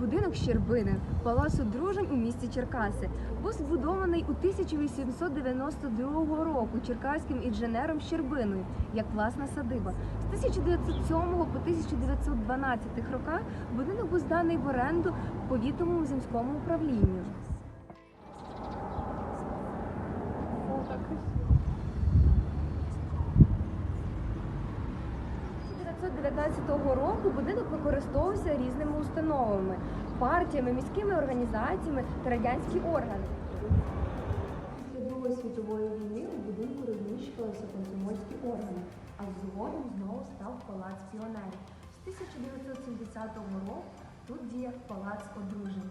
Будинок Щербини, палац одружень у місті Черкаси, був збудований у 1892 року черкаським інженером Щербиною як власна садиба. З 1907 по 1912 роках будинок був зданий в оренду повітовому земському управлінню. 1919 року будинок використовувався різними установами, партіями, міськими організаціями та радянські органи. Після Другої світової війни у будинку розміщувалися комсомольські органи, а згодом знову став палац піонерів. З 1970 року тут діяв палац одружень.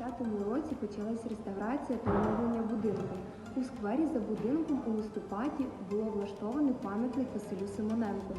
У 2010 році почалась реставрація та оновлення будинку. У сквері за будинком у листопаді було влаштований пам'ятник Василю Симоненку.